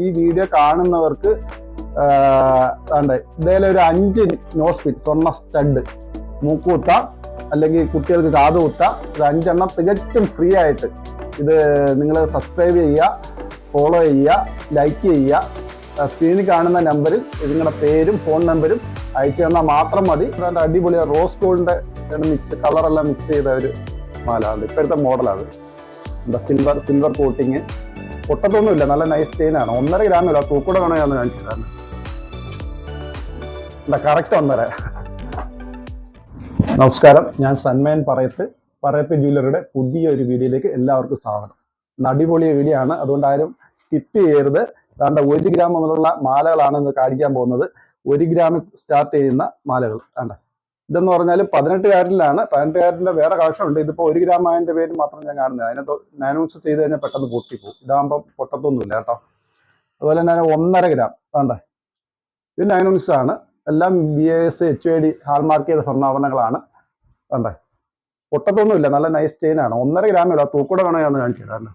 ഈ വീഡിയോ കാണുന്നവർക്ക് ഇതേലെ ഒരു അഞ്ച് നോസ്പിൻ സ്വർണ സ്റ്റഡ് മൂക്കുകുത്ത അല്ലെങ്കിൽ കുട്ടികൾക്ക് കാത് കുത്ത ഇത് അഞ്ചെണ്ണം തികച്ചും ഫ്രീ ആയിട്ട് ഇത് നിങ്ങൾ സബ്സ്ക്രൈബ് ചെയ്യുക ഫോളോ ചെയ്യുക ലൈക്ക് ചെയ്യുക. സ്ക്രീനിൽ കാണുന്ന നമ്പറിൽ നിങ്ങളുടെ പേരും ഫോൺ നമ്പരും അയച്ചു തന്നാൽ മാത്രം മതി. അതുകൊണ്ട് അടിപൊളി റോസ് ഗോൾഡിന്റെ മിക്സ് കളറെല്ലാം മിക്സ് ചെയ്ത ഒരു മാലാണ് ഇപ്പോഴത്തെ മോഡലാണ് എന്താ സിൽവർ സിൽവർ കോട്ടിങ് പൊട്ടത്തൊന്നുമില്ല. നല്ല നൈസ് ചെയിനാണ് ഒന്നര ഗ്രാമില്ല തൂക്കൂടെ വേണോ ഞാൻ കാണിച്ചു എന്താ കറക്റ്റ് ഒന്നര. നമസ്കാരം. ഞാൻ സന്മയൻ പറയത്ത് പറയത്ത് ജ്വല്ലറിയുടെ പുതിയ ഒരു വീഡിയോയിലേക്ക് എല്ലാവർക്കും സ്വാഗതം. നടിപൊളിയ വീഡിയോ ആണ്. അതുകൊണ്ട് ആരും സ്കിപ്പ് ചെയ്യരുത്. കാരണം ഒരു ഗ്രാം മുതലുള്ള മാലകളാണ് ഇന്ന് കാണിക്കാൻ പോകുന്നത്. ഒരു ഗ്രാമിൽ സ്റ്റാർട്ട് ചെയ്യുന്ന മാലകൾ. വേണ്ട ഇതെന്ന് പറഞ്ഞാൽ പതിനെട്ട് കാരറ്റിലാണ് പതിനെട്ട് കാരറ്റിന്റെ വേറെ കളക്ഷൻ ഉണ്ട്. ഇതിപ്പോ ഒരു ഗ്രാം ആയതിന്റെ പേര് മാത്രം ഞാൻ കാണുന്നത്. അതിനകത്ത് നാനോസ് ചെയ്ത് കഴിഞ്ഞാൽ പെട്ടെന്ന് പൊട്ടിപ്പോകും ഇതാകുമ്പോൾ പൊട്ടത്തൊന്നുമില്ല കേട്ടോ. അതുപോലെ തന്നെ ഒന്നര ഗ്രാം വേണ്ട. ഇത് നയനൂസ് ആണ്. എല്ലാം B S H I D hallmark ചെയ്ത സ്വർണാഭരണങ്ങളാണ്. വേണ്ടേ. പൊട്ടത്തൊന്നുമില്ല. നല്ല നൈസ് ചെയിൻ ആണ്. ഒന്നര ഗ്രാമില്ല തൂക്കൂടെ വേണോ ഞാൻ കാണിച്ചു തരാം.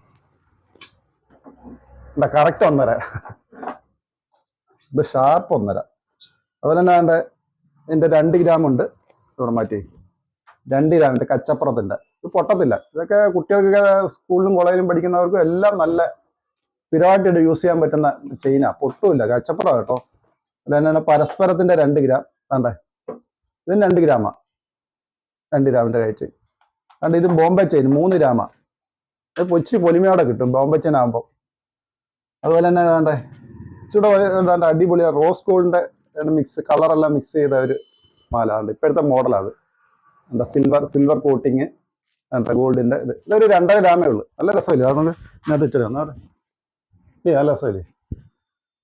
കറക്റ്റ് ഒന്നര. ഇത് ഷാർപ്പ് ഒന്നര. അതുപോലെ തന്നെ എന്റെ ഇതിന്റെ രണ്ട് ഗ്രാം ഉണ്ട്. ഇവിടെ മാറ്റി. രണ്ട് ഗ്രാമിന്റെ കച്ചപ്പുറത്തിന്റെ ഇത് പൊട്ടത്തില്ല. ഇതൊക്കെ കുട്ടികൾക്കൊക്കെ സ്കൂളിലും കോളേജിലും പഠിക്കുന്നവർക്കും എല്ലാം നല്ല സ്ഥിരമായിട്ട് യൂസ് ചെയ്യാൻ പറ്റുന്ന ചെയിനാ പൊട്ടുമില്ല. കച്ചപ്പുറം കേട്ടോ. തന്നെ പരസ്പരത്തിന്റെ രണ്ട് ഗ്രാം. വേണ്ടേ ഇതിന് രണ്ട് ഗ്രാമാ. രണ്ട് ഗ്രാമിന്റെ കഴിച്ച് കണ്ട്? ഇത് ബോംബെ ചെയിൻ മൂന്ന് ഗ്രാമാ. അത് പൊച്ചി പൊലിമയോടെ കിട്ടും ബോംബെ ചെയിൻ ആകുമ്പോൾ അതുപോലെ തന്നെ വേണ്ടേ ഇച്ചിരി ഏതാണ്ട് അടിപൊളി റോസ് ഗോൾഡിന്റെ മിക്സ് കളറെല്ലാം മിക്സ് ചെയ്ത ഒരു മാല ഇപ്പോഴത്തെ മോഡലാണ് അത്. എന്താ സിൽവർ സിൽവർ കോട്ടിങ് എന്താ ഗോൾഡിന്റെ ഇത്. ഇതൊരു രണ്ടര ഗ്രാമേ ഉള്ളൂ. നല്ല രസമില്ല? അതുകൊണ്ട് ഇതിനകത്ത് ഇച്ചിരി എന്നാ ഏ നല്ല രസമില്ലേ?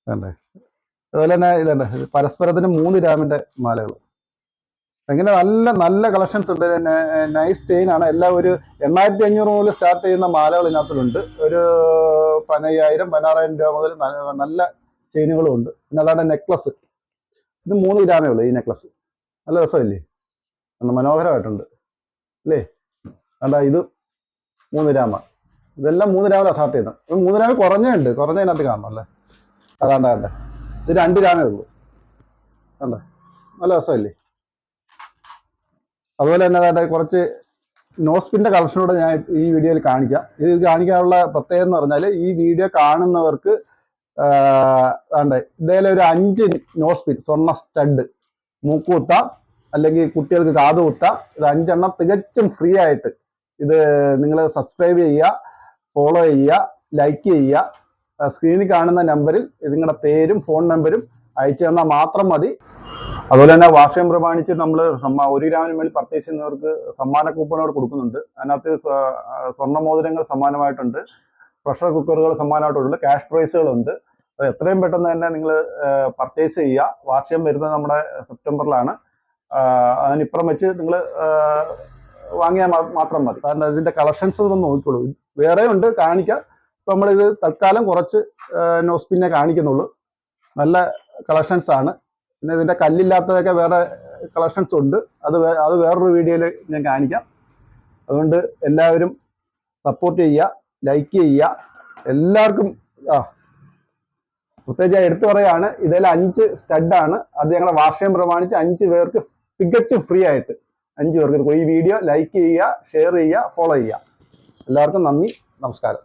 വേണ്ടേ അതുപോലെ തന്നെ ഇതുണ്ട്. ഇത് പരസ്പരത്തിന് മൂന്ന് ഗ്രാമിന്റെ മാലകൾ. അങ്ങനെ നല്ല നല്ല കളക്ഷൻസ് ഉണ്ട്. നൈസ് ചെയിൻ ആണ്. എല്ലാം ഒരു എണ്ണായിരത്തി അഞ്ഞൂറ് മുതൽ സ്റ്റാർട്ട് ചെയ്യുന്ന മാലകൾ ഇതിനകത്തുണ്ട് ഒരു പതിനയ്യായിരം പതിനാറായിരം രൂപ മുതൽ നല്ല ചെയിനുകളും ഉണ്ട്. പിന്നെ അതാണ് നെക്ലസ് ഇത് മൂന്ന് ഗ്രാമേ ഉള്ളൂ ഈ നെക്ലസ് നല്ല രസമില്ലേ? നല്ല മനോഹരമായിട്ടുണ്ട്. അല്ലേ? അതാ ഇത് മൂന്ന് രാമ ഇതെല്ലാം മൂന്ന് രാമ സ്റ്റാർട്ട് ചെയ്യുന്നത്. മൂന്ന് രാമ കുറഞ്ഞുണ്ട്. കുറഞ്ഞതിനകത്ത് കാണണം അല്ലേ? അതാണ്ട കണ്ട ഇത് രണ്ട് രാമേ ഉള്ളൂ. കണ്ടോ? നല്ല രസമല്ലേ? അതുപോലെ തന്നെ അതാണ്ട് കുറച്ച് നോസ്പിന്റെ കളക്ഷനോട് ഞാൻ ഈ വീഡിയോയിൽ കാണിക്കാം. ഇത് കാണിക്കാനുള്ള പ്രത്യേകത എന്ന് പറഞ്ഞാൽ ഈ വീഡിയോ കാണുന്നവർക്ക് വേണ്ട ഇതേലെ ഒരു അഞ്ച് നോസ്പിൻ സ്വർണ സ്റ്റഡ് മൂക്കുകുത്ത. അല്ലെങ്കിൽ കുട്ടികൾക്ക് കാതുകുത്ത ഇത് അഞ്ചെണ്ണം തികച്ചും ഫ്രീ ആയിട്ട് ഇത് നിങ്ങൾ സബ്സ്ക്രൈബ് ചെയ്യുക ഫോളോ ചെയ്യുക ലൈക്ക് ചെയ്യുക. സ്ക്രീനിൽ കാണുന്ന നമ്പറിൽ നിങ്ങളുടെ പേരും ഫോൺ നമ്പരും അയച്ചു തന്നാൽ മാത്രം മതി. അതുപോലെ തന്നെ വാർഷികം പ്രമാണിച്ച് നമ്മൾ ഒരു ഗ്രാമിന് മേൽ പർച്ചേസ് ചെയ്യുന്നവർക്ക് സമ്മാന കൂപ്പണുകൾ കൊടുക്കുന്നുണ്ട്. അതിനകത്ത് സ്വർണമോതിരങ്ങൾ സ്വർണ മോതിരങ്ങൾ സമ്മാനമായിട്ടുണ്ട്. പ്രഷർ കുക്കറുകൾ സമ്മാനമായിട്ടുണ്ട് ക്യാഷ് പ്രൈസുകളുണ്ട് അത് എത്രയും പെട്ടെന്ന് തന്നെ നിങ്ങൾ പർച്ചേസ് ചെയ്യുക. വാർഷികം വരുന്നത് നമ്മുടെ സെപ്റ്റംബറിലാണ്. അതിനിപ്പുറം വെച്ച് നിങ്ങൾ വാങ്ങിയാൽ മാത്രം മതി. കാരണം ഇതിന്റെ കളക്ഷൻസ് ഒന്ന് നോക്കിക്കോളൂ. വേറെ ഉണ്ട് കാണിക്കാം. ഇപ്പൊ നമ്മളിത് തൽക്കാലം കുറച്ച് നോസ്പിന്നെ കാണിക്കുന്നുള്ളൂ. നല്ല കളക്ഷൻസ് ആണ്. പിന്നെ ഇതിന്റെ കല്ലില്ലാത്തതൊക്കെ വേറെ കളക്ഷൻസ് ഉണ്ട്. അത് അത് വേറൊരു വീഡിയോയിൽ ഞാൻ കാണിക്കാം. അതുകൊണ്ട് എല്ലാവരും സപ്പോർട്ട് ചെയ്യുക ലൈക്ക് ചെയ്യുക. എല്ലാവർക്കും പ്രത്യേകിച്ച് ഞാൻ എടുത്തു പറയാണ് ഇതിൽ അഞ്ച് സ്റ്റഡാണ് അത് ഞങ്ങളെ വാർഷികം പ്രമാണിച്ച് അഞ്ച് പേർക്ക് തികച്ചും ഫ്രീ ആയിട്ട് അഞ്ച് പേർക്ക് ഈ വീഡിയോ ലൈക്ക് ചെയ്യുക ഷെയർ ചെയ്യുക ഫോളോ ചെയ്യുക. എല്ലാവർക്കും നന്ദി നമസ്കാരം.